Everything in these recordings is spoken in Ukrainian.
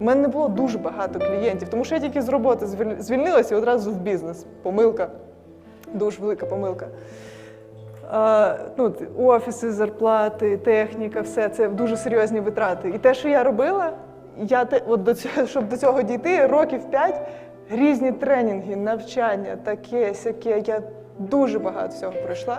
У мене не було дуже багато клієнтів, тому що я тільки з роботи звільнилася і одразу в бізнес. Помилка, дуже велика помилка. А, ну, офіси, зарплати, техніка, все це дуже серйозні витрати. І те, що я робила, я те, от до цього, щоб до цього дійти, років п'ять різні тренінги, навчання, таке, сяке. Я дуже багато всього пройшла.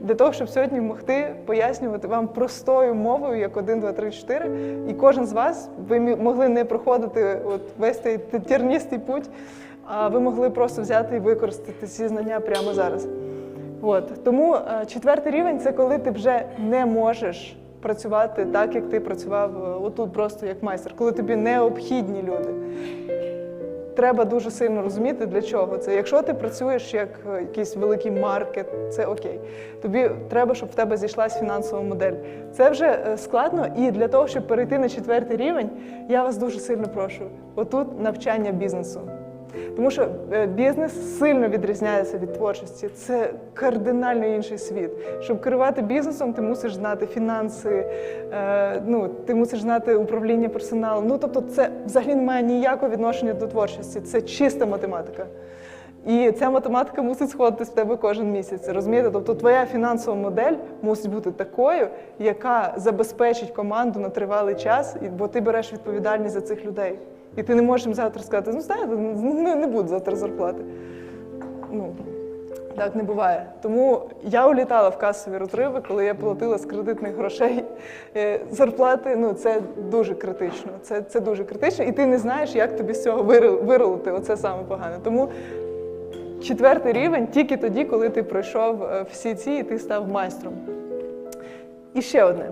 Для того, щоб сьогодні могти пояснювати вам простою мовою, як 1, 2, 3, 4. І кожен з вас ви могли не проходити от весь цей терністий путь, а ви могли просто взяти і використати ці знання прямо зараз. От. Тому е, четвертий рівень це коли ти вже не можеш працювати так, як ти працював е, отут, просто як майстер, коли тобі необхідні люди. Треба дуже сильно розуміти, для чого це. Якщо ти працюєш як е, якийсь великий маркет, це окей. Тобі треба, щоб в тебе зійшлась фінансова модель. Це вже е, складно, і для того, щоб перейти на четвертий рівень, я вас дуже сильно прошу. Отут навчання бізнесу. Тому що е, бізнес сильно відрізняється від творчості. Це кардинально інший світ. Щоб керувати бізнесом, ти мусиш знати фінанси, е, ну ти мусиш знати управління персоналом. Ну тобто, це взагалі не має ніякого відношення до творчості. Це чиста математика. І ця математика мусить сходити з тебе кожен місяць. Розумієте? Тобто твоя фінансова модель мусить бути такою, яка забезпечить команду на тривалий час, бо ти береш відповідальність за цих людей. І ти не можеш їм завтра сказати, ну знаєте, не, не буде завтра зарплати. Ну, так не буває. Тому я улітала в касові розриви, коли я платила з кредитних грошей е, зарплати. Ну це дуже критично. Це, це дуже критично, і ти не знаєш, як тобі з цього вирулити. Оце саме погане. Тому четвертий рівень тільки тоді, коли ти пройшов е, всі ці і ти став майстром. І ще одне: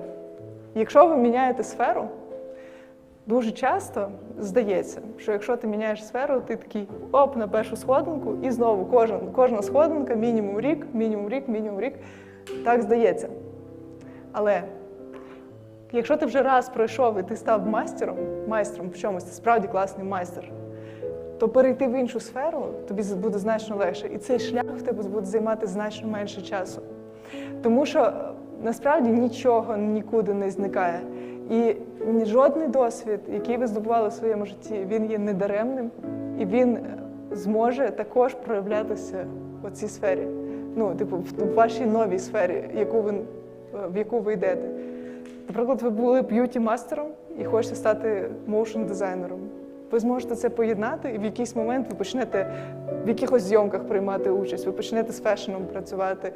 якщо ви міняєте сферу, дуже часто здається, що якщо ти міняєш сферу, ти такий оп на першу сходинку, і знову кожен, кожна сходинка, мінімум рік, мінімум рік, мінімум рік. Так здається. Але якщо ти вже раз пройшов і ти став майстером, майстром в чомусь, ти справді класний майстер, то перейти в іншу сферу тобі буде значно легше. І цей шлях в тебе буде займати значно менше часу. Тому що е, насправді нічого нікуди не зникає. І жодний досвід, який ви здобували в своєму житті, він є недаремним і він е, зможе також проявлятися в цій сфері. Ну, типу, в в вашій новій сфері, яку ви, е, в яку ви йдете. Наприклад, ви були б'юті-мастером і хочете стати моушн-дизайнером. Ви зможете це поєднати, і в якийсь момент ви почнете в якихось зйомках приймати участь, ви почнете з фешеном працювати.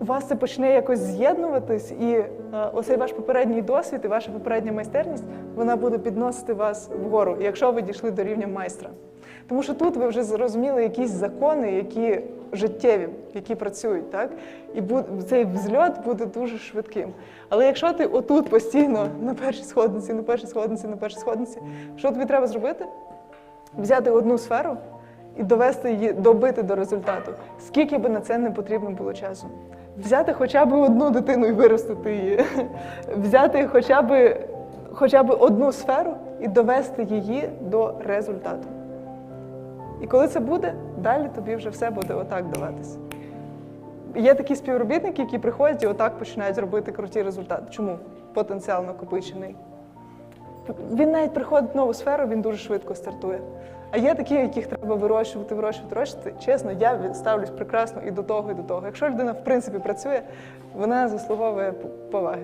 У вас це почне якось з'єднуватись, і е, оцей ваш попередній досвід і ваша попередня майстерність вона буде підносити вас вгору, якщо ви дійшли до рівня майстра. Тому що тут ви вже зрозуміли якісь закони, які життєві, які працюють, так? І цей взльот буде дуже швидким. Але якщо ти отут постійно на першій сходниці, на першій сходниці, на першій сходниці, що тобі треба зробити? Взяти одну сферу і довести її, добити до результату. Скільки би на це не потрібно було часу. Взяти хоча б одну дитину і виростити її, взяти хоча б, хоча б одну сферу і довести її до результату. І коли це буде, далі тобі вже все буде отак даватися. Є такі співробітники, які приходять і отак починають робити круті результати. Чому? Потенціал накопичений. Він навіть приходить в нову сферу, він дуже швидко стартує. А є такі, яких треба вирощувати, вирощувати, вирощувати. Чесно, я ставлюсь прекрасно і до того, і до того. Якщо людина в принципі працює, вона заслуговує поваги.